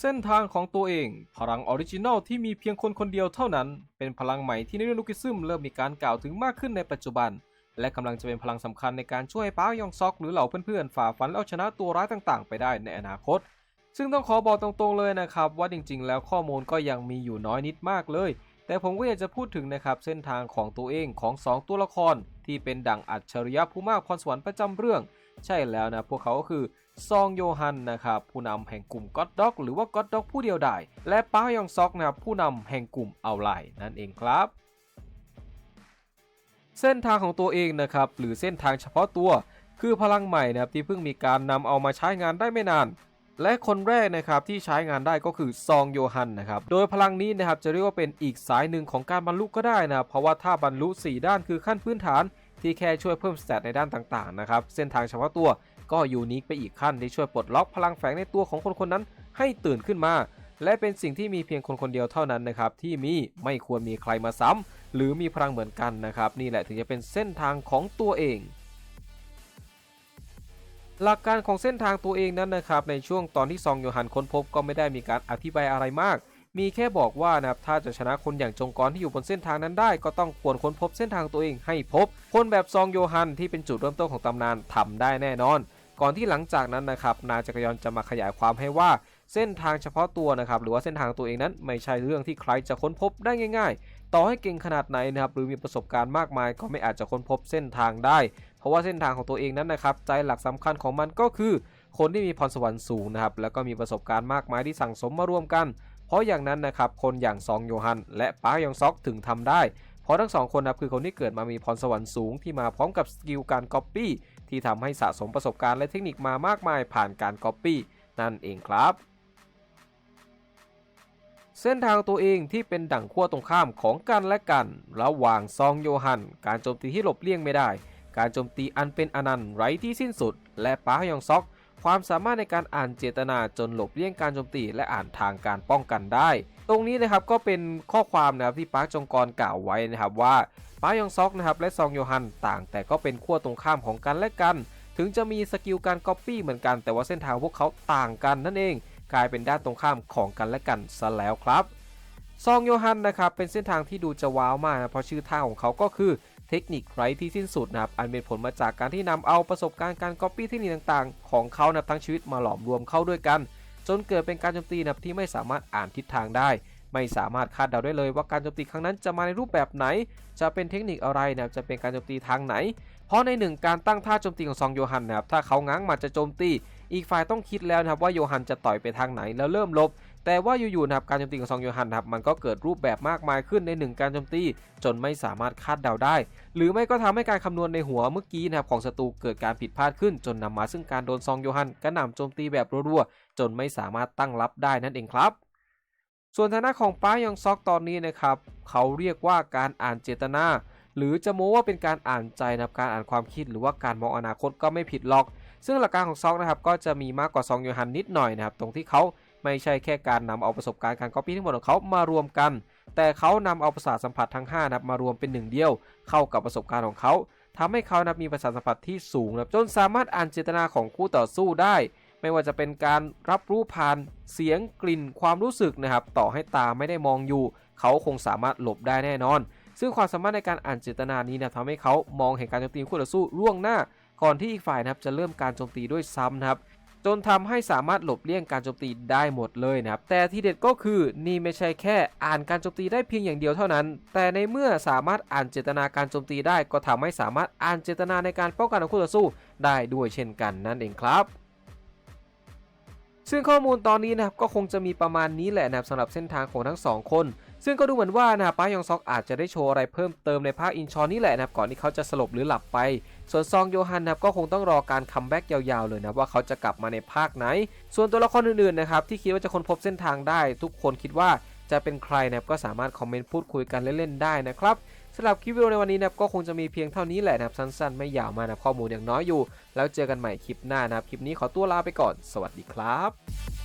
เส้นทางของตัวเอง พลังออริจินัลที่มีเพียงคนคนเดียวเท่านั้น เป็นพลังใหม่ที่ในเรื่องลูกิซึมเริ่มมีการกล่าวถึงมากขึ้นในปัจจุบัน และกำลังจะเป็นพลังสำคัญในการช่วยให้ป้ายองซอกหรือเหล่าเพื่อนๆฝ่าฟันและเอาชนะตัวร้ายต่างๆ ไปได้ในอนาคต ซึ่งต้องขอบอกตรงๆเลยนะครับว่าจริง ๆ แล้วข้อมูลก็ยังมีอยู่น้อยนิดมากเลย แต่ผมก็อยากจะพูดถึงนะครับเส้นทางของตัวเองของ 2 ตัวละคร ที่เป็นดั่งอัจฉริยะผู้มากพรสวรรค์ประจำเรื่อง ใช่แล้วนะ พวกเขาก็คือซองโยฮันนะครับผู้นำแห่งกลุ่มก็อดด็อกหรือว่าก็อดด็อกผู้เดียวดายและป้ายองซอกนะครับผู้นำแห่งกลุ่มเอาไลนั่นเองครับ เส้นทางของตัวเองนะครับหรือเส้นทางเฉพาะตัว คือพลังใหม่นะครับที่เพิ่งมีการนำเอามาใช้งานได้ไม่นานและคนแรกนะครับที่ใช้งานได้ก็คือซองโยฮันนะครับ โดยพลังนี้นะครับจะเรียกว่าเป็นอีกสายหนึ่งของการบรรลุก็ได้นะเพราะว่าถ้าบรรลุ 4 ด้านคือขั้นพื้นฐาน ที่แค่ช่วยเพิ่มสเตตในด้านต่างๆนะครับเส้นทางเฉพาะตัวก็ยูนิคไปอีกขั้นที่ช่วยปลดล็อกพลังแฝงในตัวของคนคนนั้นให้ตื่นขึ้นมา และเป็นสิ่งที่มีเพียงคนคนเดียวเท่านั้นนะครับที่มีไม่ควรมีใครมาซ้ำหรือมีพลังเหมือนกันนะครับนี่แหละถึงจะเป็นเส้นทางของตัวเองหลักการของเส้นทางตัวเองนั้นนะครับในช่วงตอนที่ซองโยฮันค้นพบก็ไม่ได้มีการอธิบายอะไรมาก มีแค่บอกว่านะครับถ้าจะชนะคนอย่างจงกรที่อยู่บนเส้นทางนั้นได้ ก็ต้องควรค้นพบเส้นทางตัวเองให้พบ คนแบบซองโยฮันที่เป็นจุดเริ่มต้นของตำนานทำได้แน่นอน ก่อนที่หลังจากนั้นนะครับนายจักรยานจะมาขยายความให้ว่าเส้นทางเฉพาะตัวนะครับหรือว่าเส้นทางตัวเองนั้น ไม่ใช่เรื่องที่ใครจะค้นพบได้ง่าย ๆ ต่อให้เก่งขนาดไหนนะครับหรือมีประสบการณ์มากมาย ก็ไม่อาจจะค้นพบเส้นทางได้ เพราะว่าเส้นทางของตัวเองนั้นนะครับใจหลักสำคัญของมันก็คือ คนที่มีพรสวรรค์สูงนะครับแล้วก็มีประสบการณ์มากมายที่สั่งสมมารวมกัน เพราะอย่างนั้นนะครับคนอย่างซองโยฮันและป้ายองซอกถึงทำได้ เพราะทั้งสองคนนะคือคนที่เกิดมามีพรสวรรค์สูงที่มาพร้อมกับสกิลการก๊อปปี้ที่ทำให้สะสมประสบการณ์และเทคนิคมามากมายผ่านการก๊อปปี้นั่นเองครับเส้นทางตัวเองที่เป็นดั่งขั้วตรงข้ามของกันและกัน ระหว่างซองโยฮัน การโจมตีที่หลบเลี่ยงไม่ได้ การโจมตีอันเป็นอนันต์ไร้ที่สิ้นสุด และป้ายองซอก ความสามารถในการอ่านเจตนาจนหลบเลี่ยงการโจมตี และอ่านทางการป้องกันได้ ตรงนี้นะครับก็เป็นข้อความนะครับที่ปาร์คจงกรกล่าวไว้นะครับว่าป้ายองซอกนะครับและซองโยฮันต่าง แต่ก็เป็นขั้วตรงข้ามของกันและกัน ถึงจะมีสกิลการก๊อปปี้เหมือนกัน แต่ว่าเส้นทางพวกเขาต่างกันนั่นเอง กลายเป็นด้านตรงข้ามของกันและกันซะแล้วครับซองโยฮันนะครับเป็นเส้นทางที่ดูจะว้าวมากนะเพราะชื่อท่าของเขาก็คือ เทคนิคไร้ที่สิ้นสุดนะครับอันเป็นผลมาจากการที่นำเอาประสบการณ์การก๊อปปี้เทคนิคต่างๆ ของเขานะทั้งชีวิตมาหลอมรวมเข้าด้วยกัน จนเกิดเป็นการโจมตีนะที่ไม่สามารถอ่านทิศทางได้ ไม่สามารถคาดเดาได้เลยว่าการโจมตีครั้งนั้นจะมาในรูปแบบไหน จะเป็นเทคนิคอะไรนะครับจะเป็นการโจมตีทางไหน เพราะในหนึ่งการตั้งท่าโจมตีของซองโยฮันนะครับถ้าเขาง้างมาจะโจมตี อีกฝ่ายต้องคิดแล้วนะครับว่าโยฮันจะต่อยไปทางไหนแล้วเริ่มลบ แต่ว่าอยู่ๆนะครับการโจมตีของซองโยฮันนะครับมันก็เกิดรูปแบบมากมายขึ้นในหนึ่งการโจมตีจนไม่สามารถคาดเดาได้ หรือไม่ก็ทำให้การคำนวณในหัวเมื่อกี้นะครับของศัตรูเกิดการผิดพลาดขึ้น จนนำมาซึ่งการโดนซองโยฮันกระหน่ำโจมตีแบบรัวๆจนไม่สามารถตั้งรับได้นั่นเองครับส่วนทางด้านของป้ายองซอกตอนนี้นะครับเขาเรียกว่าการอ่านเจตนา หรือจะโม้ว่าเป็นการอ่านใจนะครับการอ่านความคิดหรือว่าการมองอนาคตก็ไม่ผิดหรอก ซึ่งหลักการของซอกนะครับก็จะมีมากกว่าซองโยฮันนิดหน่อยนะครับตรงที่เขาไม่ใช่แค่การนำเอาประสบการณ์การก๊อปปี้ทั้งหมดของเขามารวมกัน แต่เขานำเอาประสาทสัมผัสทั้ง5นะครับมารวมเป็นหนึ่งเดียว เข้ากับประสบการณ์ของเขาทำให้เขานะับมีประสาทสัมผัสที่สูงนะครับจนสามารถอ่านเจตนาของคู่ต่อสู้ได้ ไม่ว่าจะเป็นการรับรู้ผ่านเสียงกลิ่นความรู้สึกนะครับ ต่อให้ตาไม่ได้มองอยู่ เขาคงสามารถหลบได้แน่นอน ซึ่งความสามารถในการอ่านเจตนานี้นะทำให้เขามองเห็นการโจมตีคู่ต่อสู้ล่วงหน้า ก่อนที่อีกฝ่ายนะครับจะเริ่มการโจมตีด้วยซ้ำนะครับจนทำให้สามารถหลบเลี่ยงการโจมตีได้หมดเลยนะครับ แต่ที่เด็ดก็คือนี่ไม่ใช่แค่อ่านการโจมตีได้เพียงอย่างเดียวเท่านั้น แต่ในเมื่อสามารถอ่านเจตนาการโจมตีได้ ก็ทำให้สามารถอ่านเจตนาในการป้องกันของคู่ต่อสู้ได้ด้วยเช่นกันนั่นเองครับ ซึ่งข้อมูลตอนนี้นะครับก็คงจะมีประมาณนี้แหละนะครับสำหรับเส้นทางของทั้งสองคน ซึ่งก็ดูเหมือนว่านะป้ายองซอกอาจจะได้โชว์อะไรเพิ่มเติมในภาคอินชอนนี่แหละนะครับก่อนที่เขาจะสลบหรือหลับไป ส่วนซองโยฮันนะครับก็คงต้องรอการคัมแบ็กยาวๆเลยนะว่าเขาจะกลับมาในภาคไหน ส่วนตัวละครอื่นๆนะครับที่คิดว่าจะค้นพบเส้นทางได้ ทุกคนคิดว่าจะเป็นใครนะครับก็สามารถคอมเมนต์พูดคุยกันเล่นๆได้นะครับสำหรับคลิปวิดีโอในวันนี้นะครับก็คงจะมีเพียงเท่านี้แหละนะครับสั้นๆ ไม่ยาวมากนะข้อมูลอย่างน้อยอยู่ แล้วเจอกันใหม่คลิปหน้านะครับคลิปนี้ขอตัวลาไปก่อน สวัสดีครับ